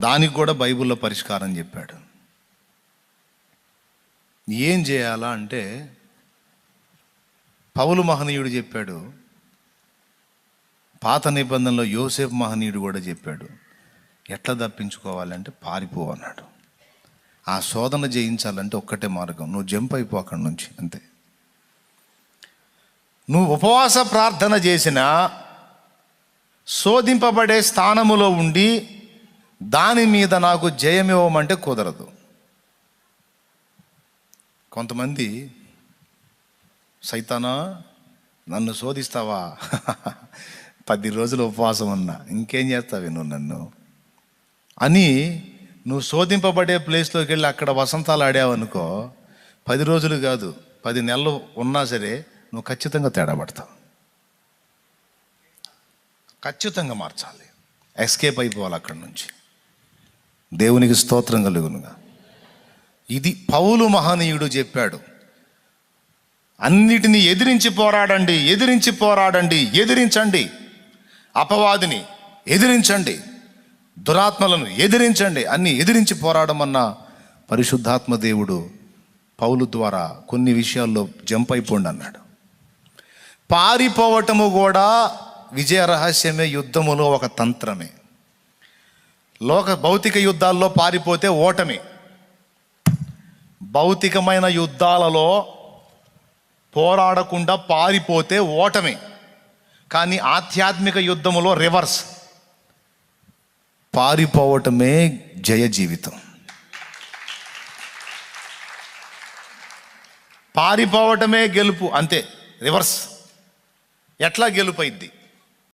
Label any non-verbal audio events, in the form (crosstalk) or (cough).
దానికి కూడా బైబిల్లో పరిష్కారం చెప్పాడు. ఏం చేయాలా అంటే పౌలు మహనీయుడు చెప్పాడు పాత నిబంధనలో యోసేపు మహనీయుడు కూడా చెప్పాడు ఎట్లా తప్పించుకోవాలంటే పారిపో అన్నాడు. ఆ శోధన జయించాలంటే ఒక్కటే మార్గం నువ్వు జంప్ అయిపో అక్కడి నుంచి అంతే. నువ్వు ఉపవాస ప్రార్థన చేసినా శోధింపబడే స్థానములో ఉండి దాని మీద నాకు జయం ఇవ్వమంటే కుదరదు. కొంతమంది సైతానా నన్ను శోధిస్తావా? (laughs) పది రోజులు ఉపవాసం ఉన్నా ఇంకేం చేస్తావు నువ్వు నన్ను? అని నువ్వు శోధింపబడే ప్లేస్లోకి వెళ్ళి అక్కడ వసంతాలు ఆడావనుకో పది రోజులు కాదు పది నెలలు ఉన్నా సరే నువ్వు ఖచ్చితంగా తేడా పడతావు. ఖచ్చితంగా మార్చాలి. ఎస్కేప్ అయిపోవాలి అక్కడి నుంచి. దేవునికి స్తోత్రం కలుగునుగా. ఇది పౌలు మహనీయుడు చెప్పాడు. అన్నిటినీ ఎదిరించి పోరాడండి ఎదిరించి పోరాడండి ఎదిరించండి. అపవాదిని ఎదిరించండి. దురాత్మలను ఎదిరించండి. అన్ని ఎదిరించి పోరాడమన్న పరిశుద్ధాత్మ దేవుడు పౌలు ద్వారా కొన్ని విషయాల్లో జంప్ అయిపోండి అన్నాడు. పారిపోవటము కూడా విజయ రహస్యమే యుద్ధములో ఒక తంత్రమే. లోక భౌతిక యుద్ధాల్లో పారిపోతే ఓటమి. భౌతికమైన యుద్ధాలలో పోరాడకుండా పారిపోతే ఓటమి. కానీ ఆధ్యాత్మిక యుద్ధములో రివర్స్. పారిపోవటమే జయ జీవితం. పారిపోవటమే గెలుపు అంతే రివర్స్. ఎట్లా గెలుపైద్ది?